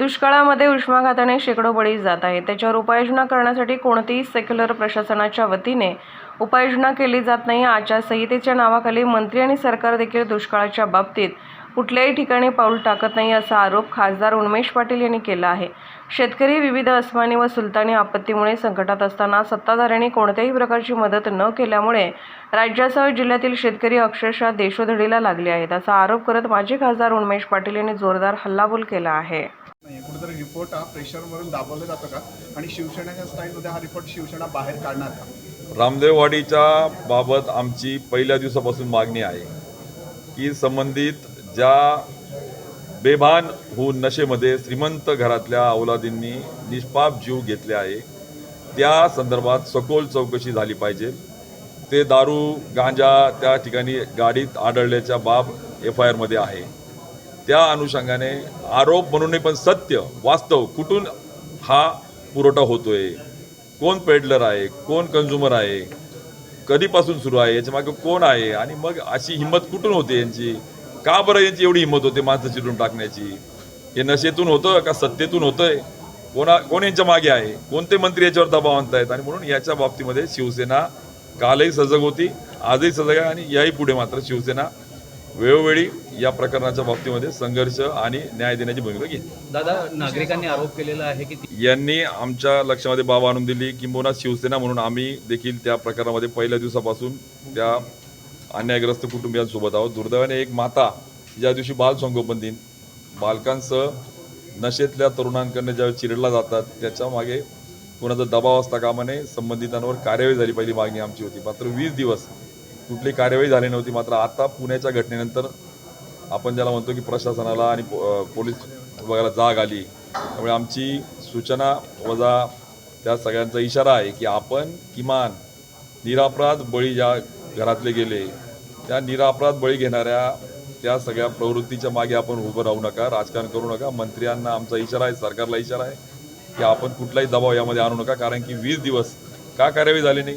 दुष्काळामध्ये उष्माघाताने शेकडो बळी जात आहेत. त्याच्यावर उपाययोजना करण्यासाठी कोणतीही सेक्युलर प्रशासनाच्या वतीने उपाययोजना केली जात नाही. आचारसंहितेच्या नावाखाली मंत्री आणि सरकार देखील दुष्काळाच्या बाबतीत कुठल्याही ठिकाणी पाऊल टाकत नाही असा आरोप खासदार उन्मेश पाटील यांनी केला आहे. शेतकरी विविध अस्मानी व सुलतानी आपत्तीमुळे संकटात असताना सत्ताधाऱ्यांनी कोणत्याही प्रकारची मदत न केल्यामुळे राज्यासह जिल्ह्यातील शेतकरी अक्षरशः देशोधडीला लागले आहेत असा आरोप करत माजी खासदार उन्मेश पाटील यांनी जोरदार हल्लाबोल केला आहे. नाही कुठेतरी रिपोर्ट हा प्रेशरवरून दाबवलं जातं का? आणि शिवसेनेच्या स्टाईलमध्ये हा रिपोर्ट शिवसेना बाहेर काढणार का? रामदेववाडीच्या बाबत आमची पहिल्या दिवसापासून मागणी आहे की संबंधित ज्या बेभान होऊन नशेमध्ये श्रीमंत घरातल्या औलादींनी निष्पाप जीव घेतले आहे त्या संदर्भात सखोल चौकशी झाली पाहिजे. ते दारू गांजा त्या ठिकाणी गाडीत आढळल्याच्या बाब एफ आय आरमध्ये आहे. त्या अनुषंगाने आरोप म्हणून पण सत्य वास्तव कुठून हा पुरवठा होतोय? कोण पेडलर आहे? कोण कन्झ्युमर आहे? कधीपासून सुरू आहे? याच्या मागे कोण आहे? आणि मग अशी हिंमत कुठून होते यांची? का बरं यांची एवढी हिंमत होते माणसं चिरून टाकण्याची? हे नशेतून होतं का सत्तेतून होतंय? कोणा कोण यांच्या मागे आहे? कोणते मंत्री याच्यावर दबाव आणतायत? आणि म्हणून याच्या बाबतीमध्ये शिवसेना कालही सजग होती आजही सजग आहे आणि याही पुढे मात्र शिवसेना वेळोवेळी या प्रकरणाच्या बाबतीमध्ये संघर्ष आणि न्याय देण्याची भूमिका घेईल दादा नागरिकांनी आरोप केलेला आहे की यांनी आमच्या लक्षामध्ये बाब आणून दिली किंबहुना शिवसेना म्हणून आम्ही देखील त्या प्रकरणामध्ये पहिल्या दिवसापासून त्या अन्यायग्रस्त कुटुंबियांसोबत आहोत. दुर्दैवाने एक माता ज्या दिवशी बाल संगोपन दिन बालकांसह नशेतल्या तरुणांकडनं ज्यावेळी चिरडला जातात त्याच्यामागे कोणाचा दबाव असता कामा नये संबंधितांवर कार्यवाही झाली पहिली मागणी आमची होती. मात्र वीस दिवस कुठली कार्यवाही झाली नव्हती मात्र आता पुण्याच्या घटनेनंतर आपण ज्याला म्हणतो की प्रशासनाला आणि पोलीस विभागाला जाग आली. त्यामुळे आमची सूचना वजा त्या सगळ्यांचा इशारा आहे की आपण किमान निरापराध बळी ज्या घरातले गेले त्या निरापराध बळी घेणाऱ्या त्या सगळ्या प्रवृत्तीच्या मागे आपण उभं राहू नका राजकारण करू नका. मंत्र्यांना आमचा इशारा आहे सरकारला इशारा आहे की आपण कुठलाही दबाव यामध्ये आणू नका कारण की वीस दिवस का कार्यवाही झाली नाही?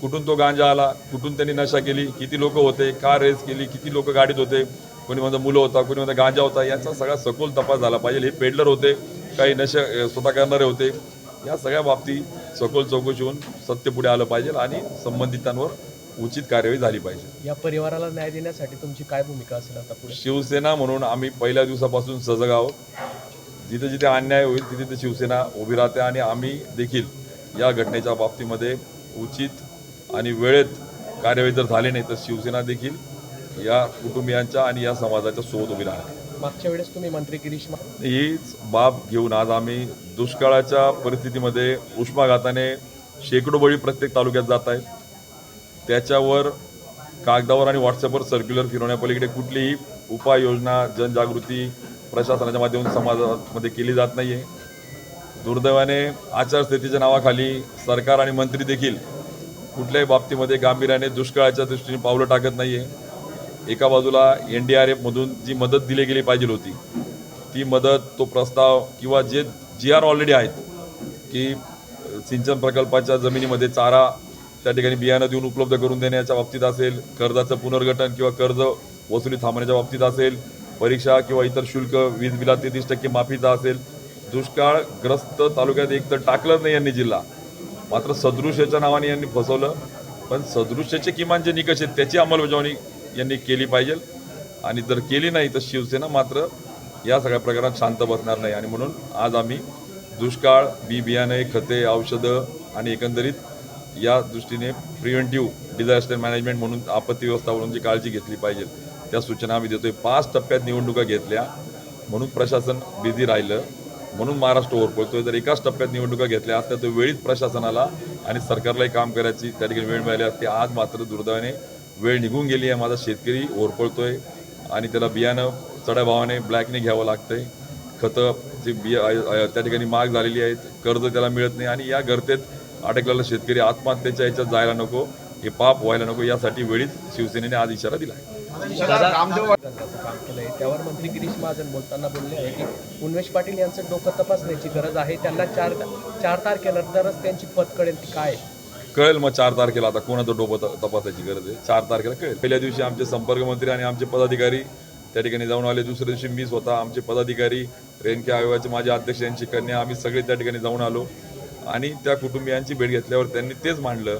कुठून तो गांजा आला कुठून त्यांनी नशा केली किती लोक होते का रेस केली किती लोक गाडीत होते कोणी म्हणतं मुलं होता कोणी म्हणतं गांजा होता याचा सगळा सखोल तपास झाला पाहिजे. हे पेडलर होते काही नशा स्वतः करणारे होते. या सगळ्या बाबतीत सखोल चौकशी होऊन सत्य पुढे आलं पाहिजे आणि संबंधितांवर उचित कार्यवाही झाली पाहिजे. या परिवाराला न्याय देण्यासाठी तुमची काय भूमिका असेल आता पुढे? शिवसेना म्हणून आम्ही पहिल्या दिवसापासून सजग आहोत. जिथे जिथे अन्याय होईल तिथे तिथे शिवसेना उभी राहते आणि आम्ही देखील या घटनेच्या बाबतीमध्ये उचित आणि वेळेत कार्यवाही जर झाली नाही तर शिवसेना देखील या कुटुंबियांच्या आणि या समाजाच्या सोबत उभी राहणार. मागच्या वेळेस तुम्ही मंत्री गिरीश हीच बाब घेऊन आज आम्ही दुष्काळाच्या परिस्थितीमध्ये उष्माघाताने शेकडो बळी प्रत्येक तालुक्यात जात आहेत. त्याच्यावर कागदावर आणि व्हॉट्सअपवर सर्क्युलर फिरवण्यापलीकडे कुठलीही उपाययोजना जनजागृती प्रशासनाच्या माध्यमातून समाजामध्ये केली जात नाही आहे दुर्दैवाने आचारसंहितेच्या नावाखाली सरकार आणि मंत्री देखील कुठल्याही बाबतीमध्ये गांभीर्याने दुष्काळाच्या दृष्टीने पावलं टाकत नाही आहे एका बाजूला एन डी आर एफमधून जी मदत दिली गेली पाहिजे होती ती मदत तो प्रस्ताव किंवा जे जी आर ऑलरेडी आहेत की सिंचन प्रकल्पाच्या जमिनीमध्ये चारा त्या ठिकाणी बियाणं देऊन उपलब्ध करून देण्याच्या बाबतीत असेल कर्जाचं पुनर्गठन किंवा कर्ज वसुली थांबण्याच्या बाबतीत असेल परीक्षा किंवा इतर शुल्क वीज बिलात तेहतीस टक्के माफीचा असेल दुष्काळग्रस्त तालुक्यात एक तर टाकलंच नाही यांनी जिल्हा. मात्र सदृश्याच्या नावाने यांनी फसवलं. पण सदृश्याचे किमान जे निकष आहेत त्याची अंमलबजावणी यांनी केली पाहिजे. आणि जर केली नाही तर शिवसेना मात्र या सगळ्या प्रकारात शांत बसणार नाही. आणि म्हणून आज आम्ही दुष्काळ बी बियाणे खते औषधं आणि एकंदरीत या दृष्टीने प्रिव्हेंटिव्ह डिझास्टर मॅनेजमेंट म्हणून आपत्ती व्यवस्थापन जी काळजी घेतली पाहिजे त्या सूचना आम्ही देतोय. पाच टप्प्यात निवडणुका घेतल्या. म्हणून प्रशासन बिझी राहिलं. म्हणून महाराष्ट्र ओरपळतोय जर एकाच टप्प्यात निवडणुका घेतल्या असत्या तर वेळीच प्रशासनाला आणि सरकारलाही काम करायची त्या ठिकाणी वेळ मिळाली असते. आज मात्र दुर्दैवाने वेळ निघून गेली आहे. माझा शेतकरी ओरपळतोय आणि त्याला बियाणं चढ्या भावाने ब्लॅकने घ्यावं लागतंय. खतं जी बिया त्या ठिकाणी माग झालेली आहेत. कर्ज त्याला मिळत नाही आणि या गर्तेत अडकलेला शेतकरी आत्महत्येच्या याच्यात जायला नको. हे पाप व्हायला नको. यासाठी वेळीच शिवसेनेने आज इशारा दिला आहे. रामदेव करण्याचं काम केलंय. त्यावर मंत्री गिरीश महाजन बोलताना बोलले आहे की उन्मेष पाटील यांचं डोकं तपासण्याची गरज आहे. त्यांना चार चार तारखेनंतरच त्यांची पत कळेल ती काय. कळेल मग चार तारखेला. आता कोणाचं डोकं तपासायची गरज आहे? चार तारखेला कळेल. पहिल्या दिवशी आमचे संपर्क मंत्री आणि आमचे पदाधिकारी त्या ठिकाणी जाऊन आले. दुसऱ्या दिवशी मी स्वतः आमचे पदाधिकारी रेणके आयोगाचे माझे अध्यक्ष यांची कन्या आम्ही सगळे त्या ठिकाणी जाऊन आलो. आणि त्या कुटुंबियांची भेट घेतल्यावर त्यांनी तेच मांडलं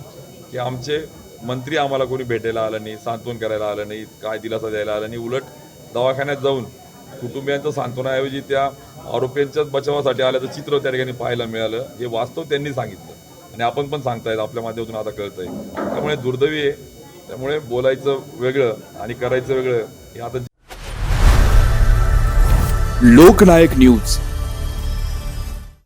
की आमचे मंत्री आम्हाला कोणी भेटायला आलं नाही सांत्वन करायला आलं नाही काय दिलासा द्यायला आलं नाही उलट दवाखान्यात जाऊन कुटुंबियांचं सांत्वनाऐवजी त्या आरोपींच्याच बचावासाठी आल्याचं चित्र त्या ठिकाणी पाहायला मिळालं. हे वास्तव त्यांनी सांगितलं. आणि आपण पण सांगतायत आपल्या माध्यमातून आता कळतंय. त्यामुळे दुर्दैवी आहे. त्यामुळे बोलायचं वेगळं आणि करायचं वेगळं हे आता लोकनायक न्यूज.